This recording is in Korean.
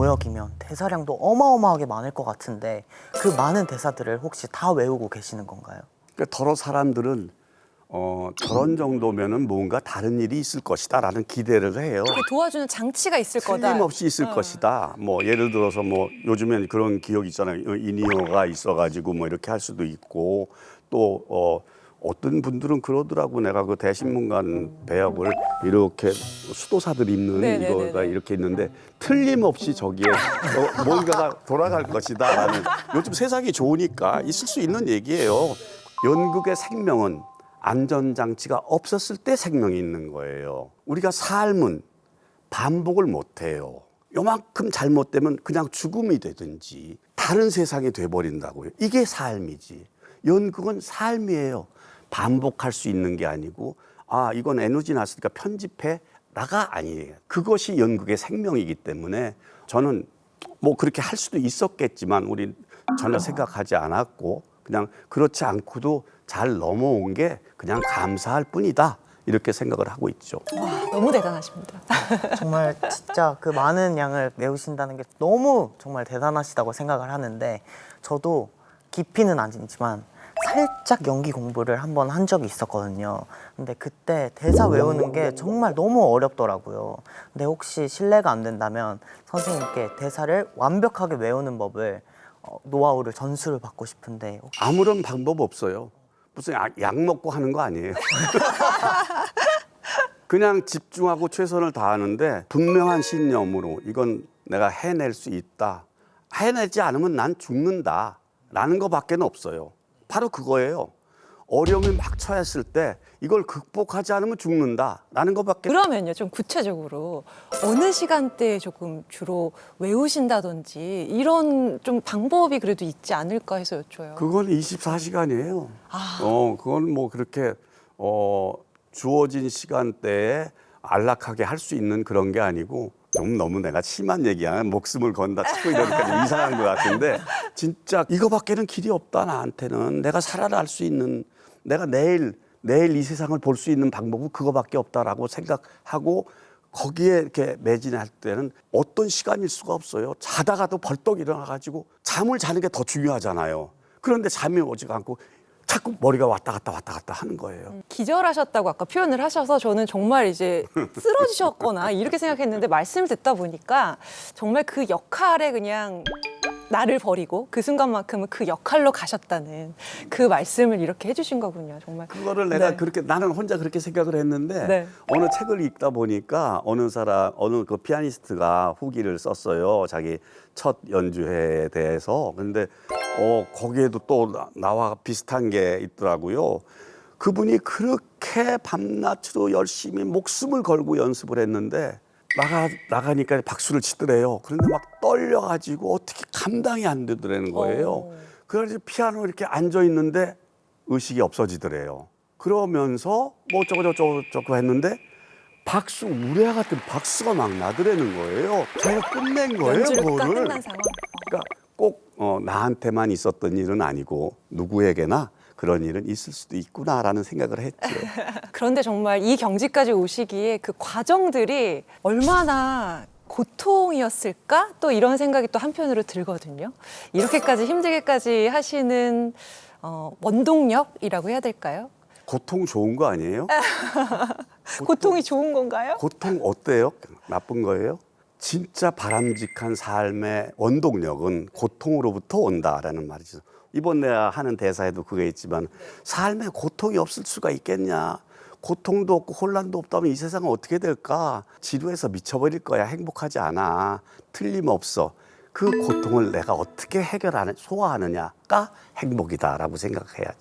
모역이면 대사량도 어마어마하게 많을 것 같은데 그 많은 대사들을 혹시 다 외우고 계시는 건가요? 그러니까 더러 사람들은 어, 저런 정도면은 뭔가 다른 일이 있을 것이다라는 기대를 해요. 이렇게 도와주는 장치가 있을 거다. 틀림없이 있을 어. 것이다. 뭐 예를 들어서 뭐 요즘엔 그런 기억 있잖아요. 어, 이니어가 있어가지고 뭐 이렇게 할 수도 있고 또 어, 어떤 분들은 그러더라고 내가 그 대신문관 배역을 이렇게 수도사들 입는 네네네네. 이거가 이렇게 있는데 틀림없이 저기에 어, 뭔가가 돌아갈 것이다 라는 요즘 세상이 좋으니까 있을 수 있는 얘기예요. 연극의 생명은 안전장치가 없었을 때 생명이 있는 거예요. 우리가 삶은 반복을 못 해요. 요만큼 잘못되면 그냥 죽음이 되든지 다른 세상이 돼버린다고요. 이게 삶이지. 연극은 삶이에요. 반복할 수 있는 게 아니고 아 이건 에너지 났으니까 편집해 라가 아니에요. 그것이 연극의 생명이기 때문에 저는 뭐 그렇게 할 수도 있었겠지만 우리 전혀 생각하지 않았고 그냥 그렇지 않고도 잘 넘어온 게 그냥 감사할 뿐이다 이렇게 생각을 하고 있죠. 와, 너무 대단하십니다. 정말 진짜 그 많은 양을 외우신다는 게 너무 정말 대단하시다고 생각을 하는데 저도 깊이는 아니지만 살짝 연기 공부를 한 번 한 적이 있었거든요. 근데 그때 대사 외우는 게 정말 너무 어렵더라고요. 근데 혹시 실례가 안 된다면 선생님께 대사를 완벽하게 외우는 법을 어, 노하우를 전수를 받고 싶은데 혹시 아무런 방법 없어요. 무슨 약, 약 먹고 하는 거 아니에요. 그냥 집중하고 최선을 다하는데 분명한 신념으로 이건 내가 해낼 수 있다. 해내지 않으면 난 죽는다. 라는 거밖에 없어요. 바로 그거예요. 어려움이 막 처했을 때 이걸 극복하지 않으면 죽는다. 라는 거밖에 그러면요, 좀 구체적으로 어느 시간대에 조금 주로 외우신다든지 이런 좀 방법이 그래도 있지 않을까 해서 여쭤요. 그건 24시간이에요. 아. 어, 그건 뭐 그렇게 어, 주어진 시간대에 안락하게 할 수 있는 그런 게 아니고 좀 너무 내가 심한 얘기야. 목숨을 건다 자꾸 이러니까 좀 이상한 것 같은데 진짜 이거밖에는 길이 없다 나한테는 내가 살아날 수 있는 내가 내일 내일 이 세상을 볼 수 있는 방법은 그거밖에 없다라고 생각하고 거기에 이렇게 매진할 때는 어떤 시간일 수가 없어요. 자다가도 벌떡 일어나 가지고 잠을 자는 게 더 중요하잖아요. 그런데 잠이 오지가 않고 자꾸 머리가 왔다 갔다 왔다 갔다 하는 거예요. 기절하셨다고 아까 표현을 하셔서 저는 정말 이제 쓰러지셨거나 이렇게 생각했는데 말씀을 듣다 보니까 정말 그 역할에 그냥 나를 버리고 그 순간만큼은 그 역할로 가셨다는 그 말씀을 이렇게 해주신 거군요. 정말 그거를 내가 네. 그렇게 나는 혼자 그렇게 생각을 했는데 네. 어느 책을 읽다 보니까 어느 사람 어느 그 피아니스트가 후기를 썼어요 자기 첫 연주회에 대해서 근데 어 거기에도 또 나- 나와 비슷한 게 있더라고요 그분이 그렇게 밤낮으로 열심히 목숨을 걸고 연습을 했는데 나가 나가니까 박수를 치더래요 그런데 막 떨려가지고 어떻게 감당이 안 되더라는 거예요. 어. 그래서 피아노 이렇게 앉아 있는데 의식이 없어지더래요. 그러면서 뭐 어쩌고 저쩌고 저쩌고 했는데 박수 우레와 같은 박수가 막 나더라는 거예요. 자기가 끝낸 거예요, 그거를. 그러니까 꼭 어, 나한테만 있었던 일은 아니고 누구에게나 그런 일은 있을 수도 있구나라는 생각을 했죠. 그런데 정말 이 경지까지 오시기에 그 과정들이 얼마나 고통이었을까? 또 이런 생각이 또 한편으로 들거든요. 이렇게까지 힘들게까지 하시는 어, 원동력이라고 해야 될까요? 고통 좋은 거 아니에요? 고통이 좋은 건가요? 고통 어때요? 나쁜 거예요? 진짜 바람직한 삶의 원동력은 고통으로부터 온다라는 말이죠. 이번 내가 하는 대사에도 그게 있지만 삶에 고통이 없을 수가 있겠냐? 고통도 없고 혼란도 없다면 이 세상은 어떻게 될까? 지루해서 미쳐버릴 거야. 행복하지 않아. 틀림없어. 그 고통을 내가 어떻게 해결하는, 소화하느냐가 행복이다라고 생각해야지.